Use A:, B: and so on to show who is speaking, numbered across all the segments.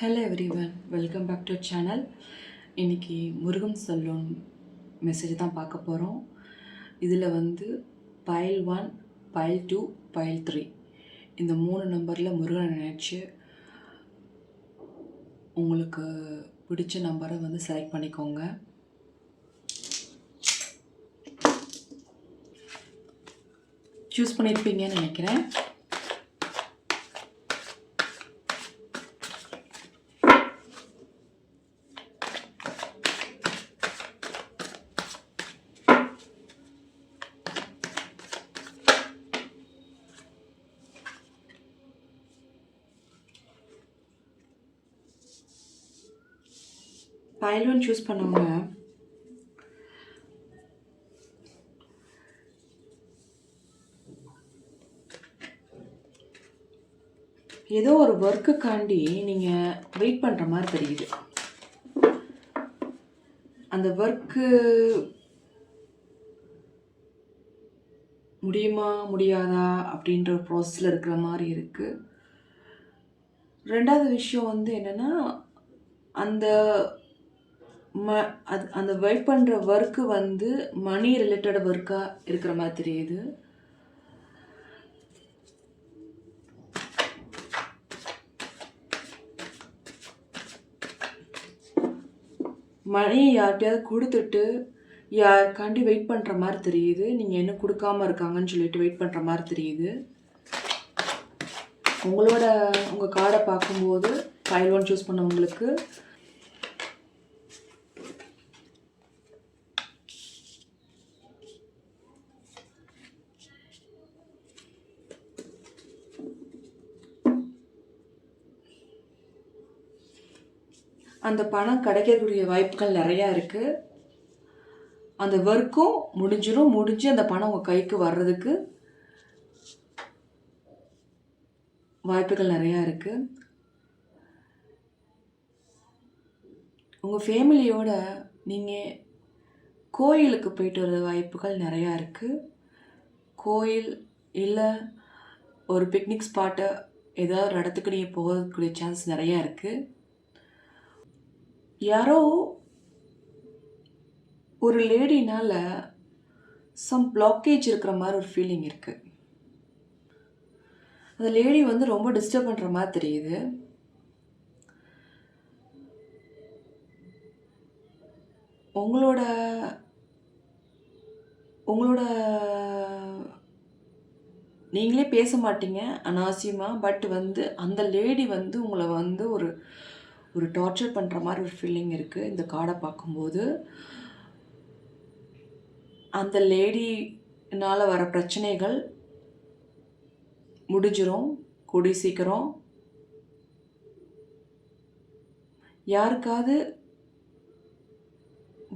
A: Hello everyone welcome back to channel இன்றைக்கி முருகன் சொல்லும் message தான் பார்க்க போகிறோம் இதில் வந்து file one file two file three இந்த மூணு நம்பரில் முருகனை நினச்சி உங்களுக்கு பிடிச்ச நம்பரை வந்து செலக்ட் பண்ணிக்கோங்க. சூஸ் பண்ணியிருப்பீங்கன்னு நினைக்கிறேன். பைலோன் சூஸ் பண்ணவங்க ஏதோ ஒரு ஒர்க்குக்காண்டி நீங்கள் வெயிட் பண்ணுற மாதிரி தெரியுது. அந்த ஒர்க்கு முடியுமா முடியாதா அப்படின்ற ப்ராசஸில் இருக்கிற மாதிரி இருக்குது ரெண்டாவது விஷயம் வந்து என்னென்னா அந்த ம அது அந்த வெயிட் பண்ணுற ஒர்க்கு வந்து மணி ரிலேட்டட் ஒர்க்காக இருக்கிற மாதிரி தெரியுது. மணியை யார்கிட்டயாவது கொடுத்துட்டு யாருக்காண்டி வெயிட் பண்ணுற மாதிரி தெரியுது. நீங்கள் என்ன கொடுக்காம இருக்காங்கன்னு சொல்லிட்டு வெயிட் பண்ணுற மாதிரி தெரியுது. உங்களோட உங்கள் கார்டை பார்க்கும்போது ஃபைல் ஒன் சூஸ் பண்ணவங்களுக்கு அந்த பணம் கிடைக்கக்கூடிய வாய்ப்புகள் நிறையா இருக்குது அந்த ஒர்க்கும் முடிஞ்சிடும் முடிஞ்சு அந்த பணம் உங்கள் கைக்கு வர்றதுக்கு வாய்ப்புகள் நிறையா இருக்குது உங்கள் ஃபேமிலியோட நீங்கள் கோயிலுக்கு போயிட்டு வர வாய்ப்புகள் நிறையா இருக்குது கோயில் இல்லை ஒரு பிக்னிக் ஸ்பாட்டு ஏதாவது ஒரு இடத்துக்கு நீங்கள் போகக்கூடிய சான்ஸ் நிறையா இருக்குது யாரோ ஒரு லேடினால் சம் பிளாக்கேஜ் இருக்கிற மாதிரி ஒரு ஃபீலிங் இருக்குது அந்த லேடி வந்து ரொம்ப டிஸ்டர்ப் பண்ணுற மாதிரி தெரியுது. உங்களோட உங்களோட நீங்களே பேச மாட்டீங்க அனாவசியமாக பட் வந்து அந்த லேடி வந்து உங்களை வந்து ஒரு ஒரு டார்ச்சர் பண்ணுற மாதிரி ஒரு ஃபீலிங் இருக்குது இந்த கார்டை பார்க்கும்போது அந்த லேடினால் வர பிரச்சனைகள் முடிஞ்சிரும். கூடி சீக்கிரம். யாருக்காவது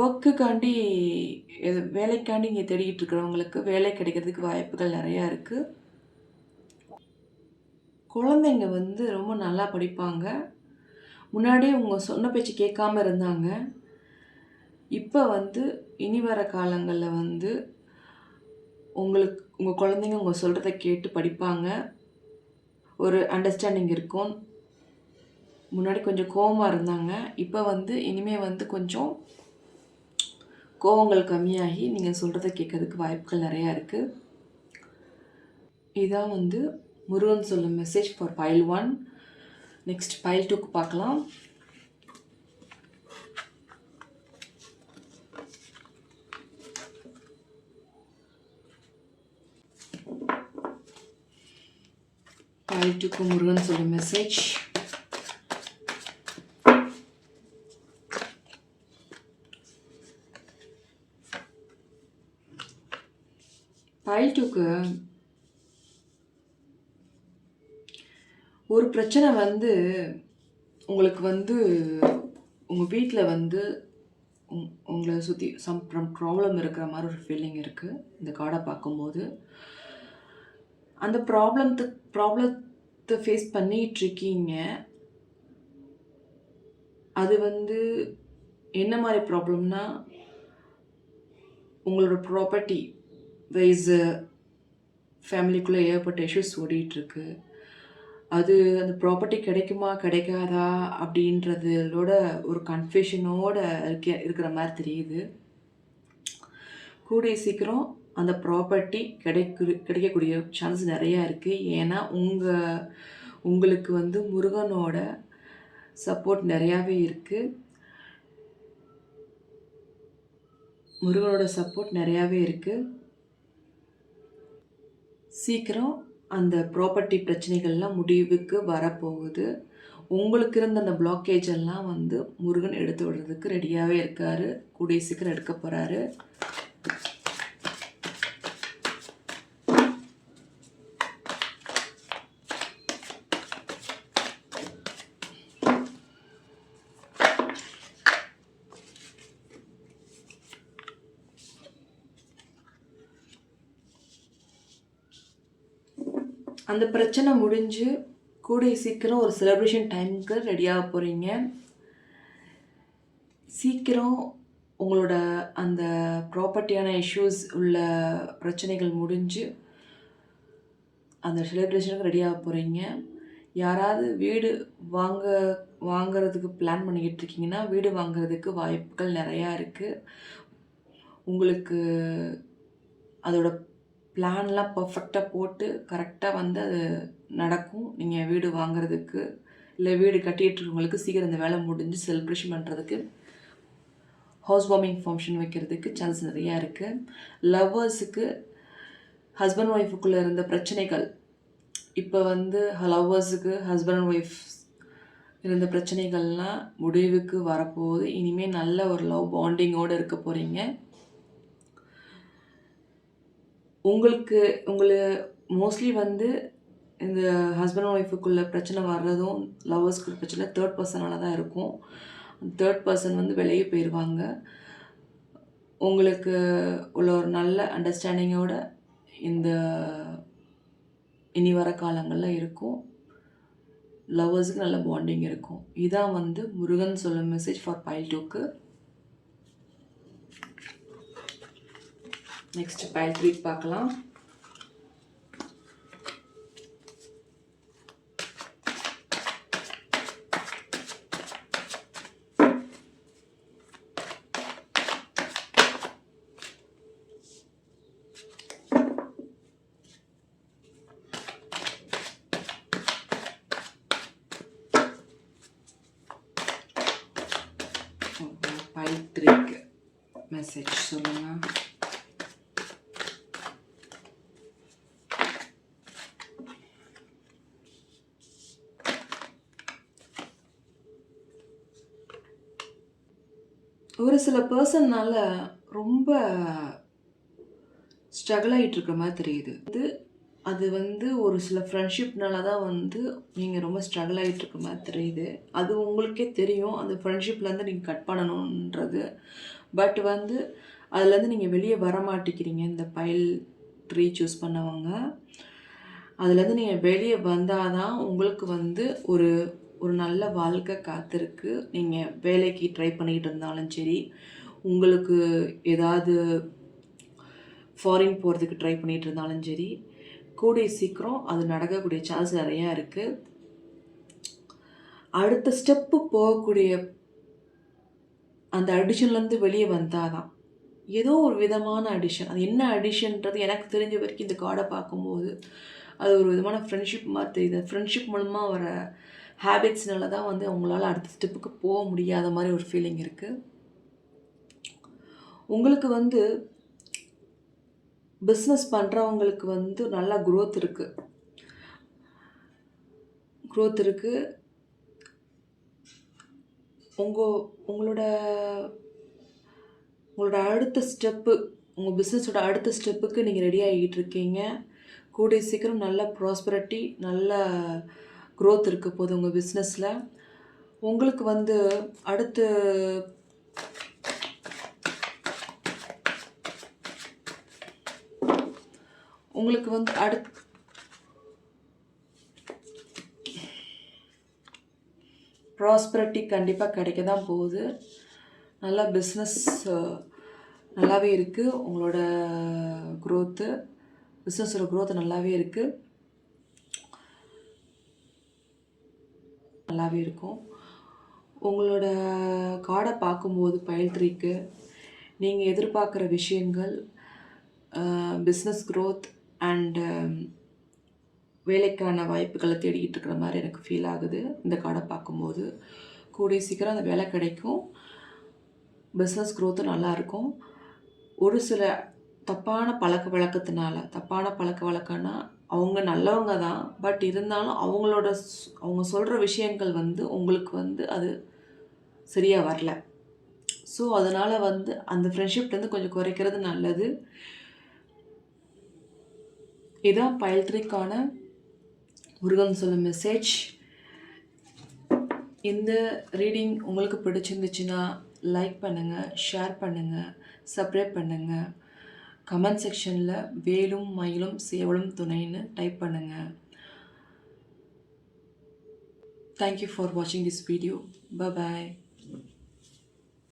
A: ஒர்க்குக்காண்டி வேலைக்காண்டி இங்கே தேடிக்கிட்டு இருக்கிறவங்களுக்கு வேலை கிடைக்கிறதுக்கு வாய்ப்புகள் நிறையா இருக்குது குழந்தைங்க வந்து ரொம்ப நல்லா படிப்பாங்க. முன்னாடி அவங்க சொன்ன பேச்சு கேட்காம இருந்தாங்க. இப்போ வந்து இனி வர காலங்களில் வந்து உங்களுக்கு உங்கள் குழந்தைங்க உங்கள் சொல்கிறத கேட்டு படிப்பாங்க. ஒரு அண்டர்ஸ்டாண்டிங் இருக்கும். முன்னாடி கொஞ்சம் கோவமாக இருந்தாங்க. இப்போ வந்து இனிமேல் வந்து கொஞ்சம் கோவங்கள் கம்மியாகி நீங்கள் சொல்கிறத கேட்கறதுக்கு வாய்ப்புகள் நிறையா இருக்குது இதான் வந்து முருகன் சொல்லும் message for file one next file டூக்கு பார்க்கலாம். பைல் டூக்கு முருகன் சொல்லி மெசேஜ் பைல் டூக்கு ஒரு பிரச்சனை வந்து உங்களுக்கு வந்து உங்கள் வீட்டில் வந்து உங் உங்களை சுற்றி சம் ப்ராப்ளம் இருக்கிற மாதிரி ஒரு ஃபீலிங் இருக்குது இந்த கார்டை பார்க்கும்போது. அந்த ப்ராப்ளத்து ப்ராப்ளத்தை ஃபேஸ் பண்ணிகிட்ருக்கீங்க அது வந்து என்ன மாதிரி ப்ராப்ளம்னா உங்களோட ப்ராப்பர்ட்டி வைஸு ஃபேமிலிக்குள்ளே ஏகப்பட்ட இஷ்யூஸ் ஓடிட்டுருக்கு அது அந்த ப்ராப்பர்ட்டி கிடைக்குமா கிடைக்காதா அப்படின்றதோட ஒரு கன்ஃபியூஷனோட இருக்க இருக்கிற மாதிரி தெரியுது. கூடிய சீக்கிரம் அந்த ப்ராப்பர்ட்டி கிடைக்கு கிடைக்கக்கூடிய சான்ஸ் நிறையா இருக்குது ஏன்னா உங்கள் உங்களுக்கு வந்து முருகனோட சப்போர்ட் நிறையாவே இருக்குது முருகனோட சப்போர்ட் நிறையாவே இருக்குது சீக்கிரம் அந்த ப்ராப்பர்ட்டி பிரச்சனைகள்லாம் முடிவுக்கு வரப்போகுது. உங்களுக்கு இருந்த அந்த பிளாக்கேஜ் எல்லாம் வந்து முருகன் எடுத்து விடுறதுக்கு ரெடியாகவே இருக்கார். கூடிய சீக்கிரம் எடுக்க போகிறாரு அந்த பிரச்சனை முடிஞ்சு கூடிய சீக்கிரம் ஒரு செலிப்ரேஷன் டைமுக்கு ரெடியாக போகிறீங்க சீக்கிரம் உங்களோட அந்த ப்ராப்பர்ட்டியான இஷ்யூஸ் உள்ள பிரச்சனைகள் முடிஞ்சு அந்த செலிப்ரேஷனுக்கு ரெடியாக போகிறீங்க யாராவது வீடு வாங்க வாங்கிறதுக்கு பிளான் பண்ணிக்கிட்டு இருக்கீங்கன்னா வீடு வாங்குறதுக்கு வாய்ப்புகள் நிறையா இருக்குது உங்களுக்கு அதோட பிளான்லாம் பர்ஃபெக்டாக போட்டு கரெக்டாக வந்து அது நடக்கும். நீங்கள் வீடு வாங்குறதுக்கு இல்லை வீடு கட்டிகிட்டு இருக்கவங்களுக்கு சீக்கிரம் இந்த வேலை முடிஞ்சு செலிப்ரேஷன் பண்ணுறதுக்கு ஹவுஸ் வார்மிங் ஃபங்க்ஷன் வைக்கிறதுக்கு சான்ஸ் நிறையா இருக்குது லவ்வர்ஸுக்கு ஹஸ்பண்ட் ஒய்ஃபுக்குள்ளே இருந்த பிரச்சனைகள். இப்போ வந்து லவ்வர்ஸுக்கு ஹஸ்பண்ட் ஒய்ஃப் இருந்த பிரச்சனைகள்லாம் முடிவுக்கு வரப்போகுது. இனிமேல் நல்ல ஒரு லவ் பாண்டிங்கோடு இருக்க போகிறீங்க உங்களுக்கு உங்களை மோஸ்ட்லி வந்து இந்த ஹஸ்பண்ட் ஒய்ஃபுக்குள்ள பிரச்சனை வர்றதும் லவ்வர்ஸ்க்கு பிரச்சனை தேர்ட் பர்சனால தான் இருக்கும். தேர்ட் பர்சன் வந்து வெளியே போயிடுவாங்க உங்களுக்கு உள்ள ஒரு நல்ல அண்டர்ஸ்டாண்டிங்கோட இந்த இனி வர காலங்களில் இருக்கும். லவ்வர்ஸுக்கு நல்ல பாண்டிங் இருக்கும். இதான் வந்து முருகன் சொல்லும் மெசேஜ் ஃபார் பைல் டூக்கு நெக்ஸ்ட் பைல் த்ரீ பார்க்கலாம். பைத்ரிக் மெசேஜ் சொல்லுங்கள் ஒரு சில பர்சன்னால் ரொம்ப ஸ்ட்ரகிள் ஆகிட்டு இருக்கிற மாதிரி தெரியுது. இது அது வந்து ஒரு சில ஃப்ரெண்ட்ஷிப்னால தான் வந்து நீங்கள் ரொம்ப ஸ்ட்ரகிள் ஆகிட்டு இருக்க மாதிரி தெரியுது. அது உங்களுக்கே தெரியும். அந்த ஃப்ரெண்ட்ஷிப்லேருந்து நீங்கள் கட் பண்ணணுன்றது பட் வந்து அதுலேருந்து நீங்கள் வெளியே வர மாட்டேங்கிறீங்க. இந்த பைல் ட்ரீ சூஸ் பண்ணவங்க. அதுலேருந்து நீங்கள் வெளியே வந்தால் தான் உங்களுக்கு வந்து ஒரு ஒரு நல்ல வாழ்க்கை காத்திருக்கு. நீங்கள் வேலைக்கு ட்ரை பண்ணிக்கிட்டு இருந்தாலும் சரி உங்களுக்கு ஏதாவது ஃபாரின் போகிறதுக்கு ட்ரை பண்ணிகிட்டு இருந்தாலும் சரி கூடிய சீக்கிரம் அது நடக்கக்கூடிய சான்ஸ் நிறையா இருக்குது அடுத்த ஸ்டெப்பு போகக்கூடிய அந்த அடிஷன்லேருந்து வெளியே வந்தால் தான் ஏதோ ஒரு விதமான அடிஷன் அது என்ன அடிஷன்ன்றது எனக்கு தெரிஞ்ச வரைக்கும் இந்த கார்டை பார்க்கும்போது அது ஒரு விதமான ஃப்ரெண்ட்ஷிப் மாதிரி தெரியுது ஃப்ரெண்ட்ஷிப் மூலமாக வர ஹேபிட்ஸ்னால தான் வந்து அவங்களால அடுத்த ஸ்டெப்புக்கு போக முடியாத மாதிரி ஒரு ஃபீலிங் இருக்குது உங்களுக்கு வந்து பிஸ்னஸ் பண்ணுறவங்களுக்கு வந்து நல்லா க்ரோத் இருக்குது க்ரோத் இருக்குது உங்கள் உங்களோட உங்களோட அடுத்த ஸ்டெப்பு உங்கள் பிஸ்னஸோட அடுத்த ஸ்டெப்புக்கு நீங்கள் ரெடி ஆகிட்டு இருக்கீங்க. கூடிய சீக்கிரம் நல்ல ப்ராஸ்பரிட்டி நல்ல க்ரோத் இருக்க போகுது உங்கள் பிஸ்னஸில் உங்களுக்கு வந்து அடுத்து உங்களுக்கு வந்து அடுத் ப்ராஸ்பரிட்டி கண்டிப்பாக கிடைக்க தான் போகுது. நல்லா பிஸ்னஸ் நல்லாவே இருக்குது உங்களோட க்ரோத்து பிஸ்னஸோட க்ரோத் நல்லாவே இருக்குது நல்லாவே இருக்கும். உங்களோட கார்டை பார்க்கும்போது பயில்ட்ரிக்கு நீங்கள் எதிர்பார்க்குற விஷயங்கள் பிஸ்னஸ் க்ரோத் அண்டு வேலைக்கான வாய்ப்புகளை தேடிக்கிட்டு இருக்கிற மாதிரி எனக்கு ஃபீல் ஆகுது. இந்த கார்டை பார்க்கும்போது. கூடிய சீக்கிரம் அந்த வேலை கிடைக்கும். பிஸ்னஸ் க்ரோத்தும் நல்லாயிருக்கும் ஒரு சில தப்பான பழக்க வழக்கத்தினால தப்பான பழக்க வழக்கம்னா அவங்க நல்லவங்க தான். பட் இருந்தாலும் அவங்களோட அவங்க சொல்கிற விஷயங்கள் வந்து உங்களுக்கு வந்து அது சரியாக வரல. ஸோ அதனால் வந்து அந்த ஃப்ரெண்ட்ஷிப்லேருந்து கொஞ்சம் குறைக்கிறது நல்லது. இதான் பயல்த்ரிக்கான முருகன் சொல்லும் மெசேஜ் இந்த ரீடிங் உங்களுக்கு பிடிச்சிருந்துச்சுன்னா லைக் பண்ணுங்கள் ஷேர் பண்ணுங்கள் சப்ஸ்கிரைப் பண்ணுங்கள் கமெண்ட் செக்ஷனில் வேலும் மயிலும் சேவலும் துணைன்னு டைப் பண்ணுங்கள் தேங்க்யூ ஃபார் வாட்சிங் திஸ் வீடியோ பாய்